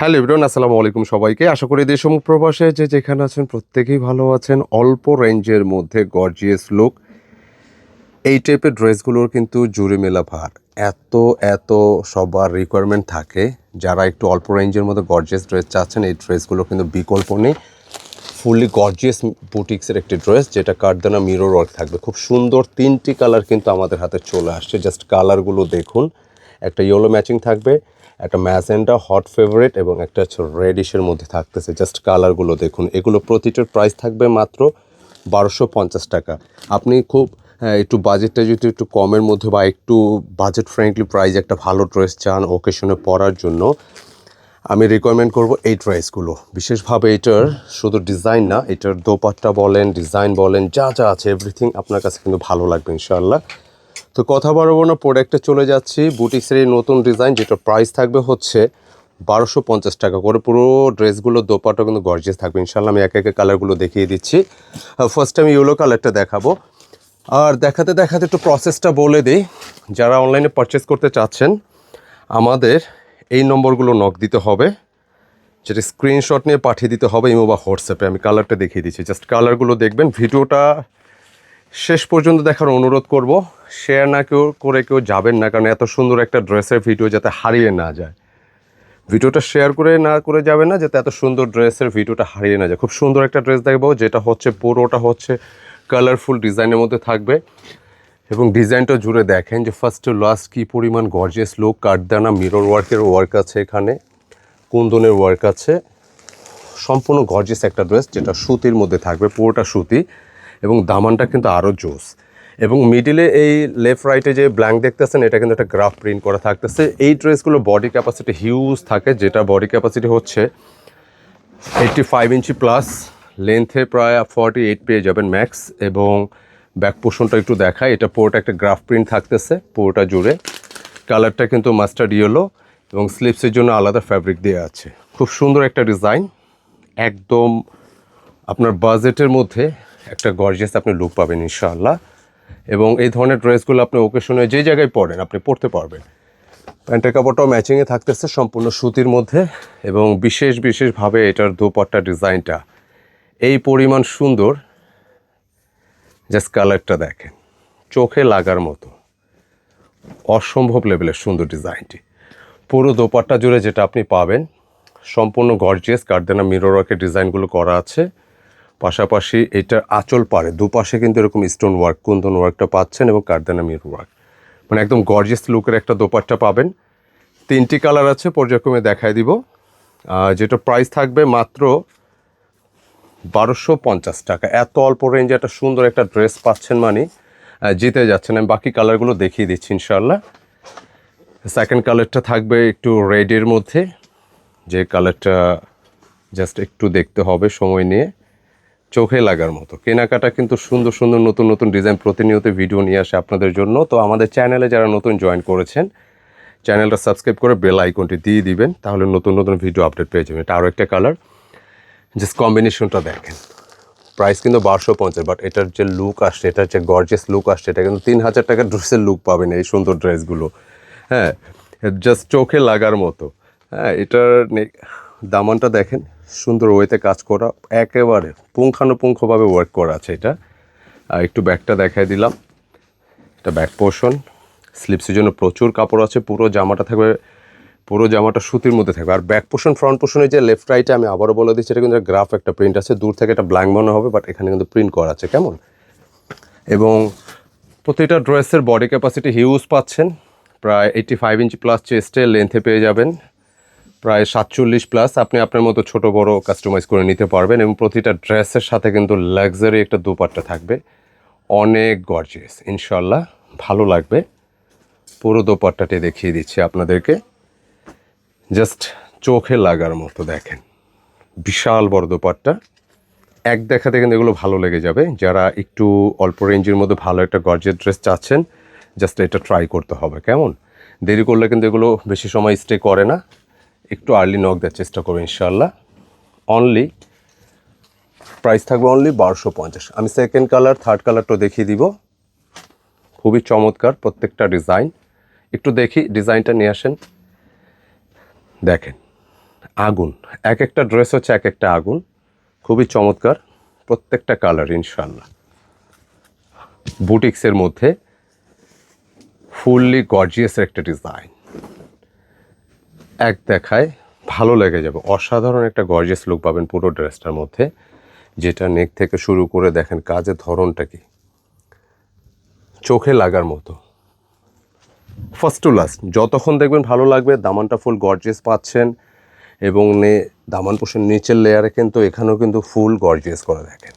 Hello ইবরান আসসালামু আলাইকুম সবাইকে। আশা করি দেশমুখ প্রবাসে যে যেখানে আছেন প্রত্যেকেই ভালো আছেন। অল্প রেঞ্জের মধ্যে গর্জিয়াস লুক এই টাইপের ড্রেসগুলোর কিন্তু জুড়ে মেলা ভার। এত এত সবার রিকোয়ারমেন্ট থাকে। যারা একটু অল্প রেঞ্জের মধ্যে গর্জিয়াস ড্রেস চাচ্ছেন, এই ড্রেসগুলো কিন্তু বিকল্প নেই। ফুললি গর্জিয়াস বুটিক্সের একটি ড্রেস যেটা কাঠদানা মিরর ওয়ার্ক থাকবে। খুব সুন্দর তিনটি কালার কিন্তু আমাদের হাতে চলে আসছে। জাস্ট কালারগুলো দেখুন। একটা ইয়েলো ম্যাচিং থাকবে। একটা ম্যাজেন্ডা হট ফেভারিট এবং একটা হচ্ছে রেডিশের মধ্যে থাকতেছে। জাস্ট কালারগুলো দেখুন এগুলো প্রতিটার প্রাইস থাকবে মাত্র বারোশো পঞ্চাশ টাকা। আপনি খুব হ্যাঁ, একটু বাজেটটা যদি একটু কমের মধ্যে বা একটু বাজেট ফ্রেন্ডলি প্রাইস একটা ভালো ড্রেস চান ওকেশনে পরার জন্য আমি রিকমেন্ড করব এই ড্রেসগুলো বিশেষভাবে এটার শুধু ডিজাইন না এটার দোপাট্টা বলেন ডিজাইন বলেন যা যা আছে এভরিথিং আপনার কাছে কিন্তু ভালো লাগবে ইনশাআল্লাহ। তো কথা বাড়াবো না প্রোডাক্টে চলে যাচ্ছি। বুটিক্সের এই নতুন ডিজাইন যেটা প্রাইস থাকবে হচ্ছে বারোশো পঞ্চাশ টাকা করে। পুরো ড্রেসগুলো দোপাটা কিন্তু গর্জিয়াস থাকবে। ইনশাল্লাহ আমি একে একে কালারগুলো দেখিয়ে দিচ্ছি। ফার্স্ট আমি ইয়েলো কালারটা দেখাবো। আর দেখাতে দেখাতে একটু প্রসেসটা বলে দিই। যারা অনলাইনে পারচেস করতে চাচ্ছেন, আমাদের এই নম্বরগুলো নক দিতে হবে। যেটা স্ক্রিনশট নিয়ে পাঠিয়ে দিতে হবে, ইমো বা হোয়াটসঅ্যাপে। আমি কালারটা দেখিয়ে দিচ্ছি। জাস্ট কালারগুলো দেখবেন। ভিডিওটা শেষ পর্যন্ত দেখার অনুরোধ করব। শেয়ার না কেউ, করে কেউ যাবেন না, কারণ এত সুন্দর একটা ড্রেসের ভিডিও যাতে হারিয়ে না যায়। ভিডিওটা শেয়ার করে না করে যাবে না, যাতে এত সুন্দর ড্রেসের ভিডিওটা হারিয়ে না যায়। খুব সুন্দর একটা ড্রেস দেখব, যেটা হচ্ছে পুরোটা হচ্ছে কালারফুল ডিজাইনের মধ্যে থাকবে। এবং ডিজাইনটা জুড়ে দেখেন যে ফার্স্ট টু লাস্ট কী পরিমাণ গর্জিয়াস লুক কাঠদানা মিরর ওয়ার্কের ওয়ার্ক আছে এখানে, কুন্দনের ওয়ার্ক আছে। সম্পূর্ণ গর্জিয়াস একটা ড্রেস যেটা সুতির মধ্যে থাকবে, পুরোটা সুতি। এবং দামানটা কিন্তু আরও জোস। এবং মিডিলে এই লেফট রাইটে যে ব্ল্যাঙ্ক দেখতেছেন, এটা কিন্তু একটা গ্রাফ প্রিন্ট করা থাকতেছে। এই ড্রেসগুলো বডি ক্যাপাসিটি হিউজ থাকে, যেটা বডি ক্যাপাসিটি হচ্ছে এইটটি ফাইভ ইঞ্চি প্লাস লেন্থে প্রায় ফর্টি এইট পেয়ে যাবেন ম্যাক্স এবং ব্যাক পোর্শনটা একটু দেখায় এটা পুরোটা একটা গ্রাফ প্রিন্ট থাকতেছে, পুরোটা জুড়ে। কালারটা কিন্তু মাস্টার্ড ইয়েলো এবং স্লিপসের জন্য আলাদা ফ্যাব্রিক দেওয়া আছে। খুব সুন্দর একটা ডিজাইন একদম আপনার বাজেটের মধ্যে একটা গর্জিয়াস আপনি লুক পাবেন, ইনশাআল্লাহ। এবং এই ধরনের ড্রেসগুলো আপনি ওকেশনে যে জায়গায় পরেন, আপনি পরতে পারবেন। প্যান্টের কাপড়টাও ম্যাচিংয়ে থাকতেছে সম্পূর্ণ সুতির মধ্যে এবং বিশেষ, বিশেষভাবে এটার দোপাট্টা ডিজাইনটা। এই পরিমাণ সুন্দর। জাস্ট কালারটা দেখেন। চোখে লাগার মতো। অসম্ভব লেভেলের সুন্দর ডিজাইনটি। পুরো দোপাট্টা জুড়ে যেটা আপনি পাবেন, সম্পূর্ণ গর্জিয়াস কার্দেনা মিরর ওয়ার্কের ডিজাইনগুলো করা আছে। পাশাপাশি এটার আঁচল পারে। দুপাশে কিন্তু এরকম স্টোন ওয়ার্ক কুন্দন ওয়ার্কটা পাচ্ছেন এবং কার্দেনা মিরর ওয়ার্ক মানে একদম গর্জিয়াস লুকের একটা দোপাট্টা পাবেন। তিনটি কালার আছে, পর্যায়ক্রমে দেখায় দিব। যেটা প্রাইস থাকবে মাত্র বারোশো পঞ্চাশ টাকা। এত অল্প রেঞ্জে একটা সুন্দর একটা ড্রেস পাচ্ছেন মানে জিতে যাচ্ছেন। আমি বাকি কালারগুলো দেখিয়ে দিচ্ছি ইনশাল্লাহ সেকেন্ড কালারটা থাকবে একটু রেডের মধ্যে। যে কালারটা জাস্ট একটু দেখতে হবে সময় নিয়ে। চোখে লাগার মতো। কেনাকাটা কিন্তু সুন্দর সুন্দর নতুন নতুন ডিজাইন প্রতিনিয়ত ভিডিও নিয়ে আসে আপনাদের জন্য। তো আমাদের চ্যানেলে যারা নতুন জয়েন করেছেন চ্যানেলটা সাবস্ক্রাইব করে বেল আইকনটি দিয়ে দিবেন, তাহলে নতুন নতুন ভিডিও আপডেট পেয়ে যাবেন। এটা আরও একটা কালার জাস্ট কম্বিনেশনটা দেখেন। প্রাইস কিন্তু বারোশো পঞ্চাশ বাট এটার যে লুক আসছে, এটার যে গর্জেস লুক আসছে, এটা কিন্তু তিন হাজার টাকার ড্রেসের লুক পাবেন এই সুন্দর ড্রেসগুলো হ্যাঁ জাস্ট চোখে লাগার মতো। হ্যাঁ এটার দামানটা দেখেন সুন্দর ওয়েতে কাজ করা, একেবারে পুঙ্খানুপুঙ্খভাবে ওয়ার্ক করা আছে এটা। আর একটু ব্যাগটা দেখাই দিলাম। এটা ব্যাক পোর্শন স্লিপসের জন্য প্রচুর কাপড় আছে, পুরো জামাটা থাকবে, পুরো জামাটা সুতির মধ্যে থাকবে। আর ব্যাক পোর্শন ফ্রন্ট পোর্শনে যে লেফট রাইটে আমি আবারও বলে দিচ্ছি, এটা কিন্তু গ্রাফ একটা প্রিন্ট আছে। দূর থেকে এটা ব্ল্যাঙ্ক মনে হবে বাট এখানে কিন্তু প্রিন্ট করা আছে, কেমন? এবং প্রতিটা ড্রেসের বডি ক্যাপাসিটি হিউজ পাচ্ছেন। প্রায় এইটি ফাইভ ইঞ্চি প্লাস চেস্টে লেন্থে পেয়ে যাবেন। প্রায় সাতচল্লিশ প্লাস আপনি আপনার মতো ছোট, বড় কাস্টমাইজ করে নিতে পারবেন এবং প্রতিটা ড্রেসের সাথে কিন্তু লাক্সারি একটা দুপাট্টা থাকবে। অনেক গর্জিয়াস ইনশাল্লাহ ভালো লাগবে। পুরো দোপাট্টাটি দেখিয়ে দিচ্ছি আপনাদেরকে। জাস্ট চোখে লাগার মতো দেখেন। বিশাল বড় দোপাট্টা। এক দেখাতে কিন্তু এগুলো ভালো লেগে যাবে। যারা একটু অল্প রেঞ্জের মধ্যে ভালো একটা গর্জের ড্রেস চাচ্ছেন জাস্ট এটা ট্রাই করতে হবে। কেমন? দেরি করলে কিন্তু এগুলো বেশি সময় স্টে করে না। একটু আর্লি নক দেওয়ার চেষ্টা করব ইনশাল্লাহ অনলি প্রাইস থাকবে অনলি বারোশো পঞ্চাশ। আমি সেকেন্ড কালার থার্ড কালারটা দেখিয়ে দিব। খুবই চমৎকার প্রত্যেকটা ডিজাইন একটু দেখি ডিজাইনটা নিয়ে আসেন। দেখেন, আগুন। এক একটা ড্রেস হচ্ছে এক একটা আগুন। খুবই চমৎকার প্রত্যেকটা কালার ইনশাল্লাহ বুটিক্সের মধ্যে ফুললি গর্জিয়াস একটা ডিজাইন এক দেখায় ভালো লেগে যাবে। অসাধারণ একটা গর্জিয়াস লুক পাবেন পুরো ড্রেসটার মধ্যে। যেটা নেক থেকে শুরু করে দেখেন কাজের ধরনটা কি। চোখে লাগার মতো। ফার্স্ট টু লাস্ট যতক্ষণ দেখবেন ভালো লাগবে, দামানটা ফুল গর্জেস পাচ্ছেন এবং নে, দামান পোষণ নিচের লেয়ারে কিন্তু এখানেও কিন্তু ফুল গর্জেস করে দেখেন।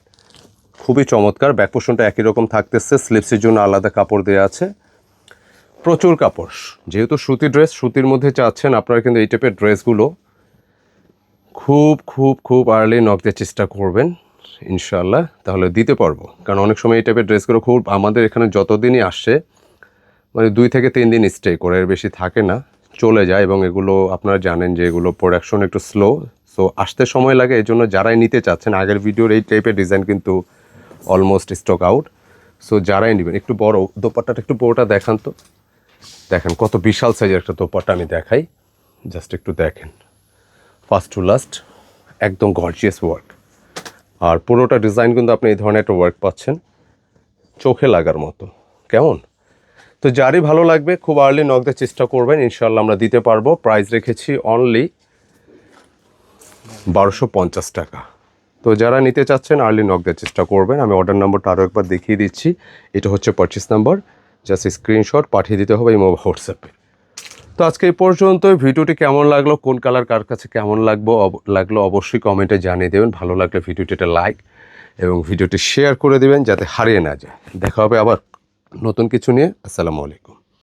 খুবই চমৎকার ব্যাক পোষণটা একই রকম থাকতেছে স্লিপসের জন্য আলাদা কাপড় দেওয়া আছে। প্রচুর কাপড়। যেহেতু সুতি ড্রেস সুতির মধ্যে চাচ্ছেন আপনারা কিন্তু এই টাইপের ড্রেসগুলো খুব খুব খুব আর্লি নক দেওয়ার চেষ্টা করবেন ইনশাল্লাহ তাহলে দিতে পারব। কারণ অনেক সময় এই টাইপের ড্রেসগুলো খুব আমাদের এখানে যতদিনই আসে মানে দুই থেকে তিন দিন স্টে করে, এর বেশি থাকে না, চলে যায় এবং এগুলো আপনারা জানেন যে এগুলো প্রোডাকশন একটু স্লো সো আসতে সময় লাগে এই জন্য যারাই নিতে চাচ্ছেন, আগের ভিডিওর এই টাইপের ডিজাইন কিন্তু অলমোস্ট স্টক আউট সো যারাই নেবেন, একটু বড়, দোপাট্টাটা একটু বড়টা দেখান তো। দেখেন, কত বিশাল সাইজের একটা দোপাট্টা আমি দেখাই। জাস্ট একটু দেখেন। ফার্স্ট টু লাস্ট একদম গর্জিয়াস ওয়ার্ক আর পুরোটা ডিজাইন কিন্তু আপনি এই ধরনের একটা ওয়ার্ক পাচ্ছেন, চোখে লাগার মতো। কেমন? তো যারই ভালো লাগবে, খুব আর্লি নকদের চেষ্টা করবেন ইনশাল্লাহ আমরা দিতে পারব। প্রাইস রেখেছি অনলি বারোশো পঞ্চাশ টাকা। তো যারা নিতে চাচ্ছেন আর্লি নকদের চেষ্টা করবেন। আমি অর্ডার নাম্বারটা আরও একবার দেখিয়ে দিচ্ছি। এটা হচ্ছে পারচেস নাম্বার জাস্ট স্ক্রিনশট পাঠিয়ে দিতে হবে এই হোয়াটসঅ্যাপে তো আজকে এই পর্যন্ত ভিডিওটি কেমন লাগল? কোন কালার কার কাছে কেমন লাগবো? লাগল অবশ্যই কমেন্টে জানিয়ে দেবেন। ভালো লাগলে ভিডিওটি একটা লাইক এবং ভিডিওটি শেয়ার করে দেবেন যাতে হারিয়ে না যায়। দেখা হবে আবার নতুন কিছু নিয়ে। আসসালামু আলাইকুম।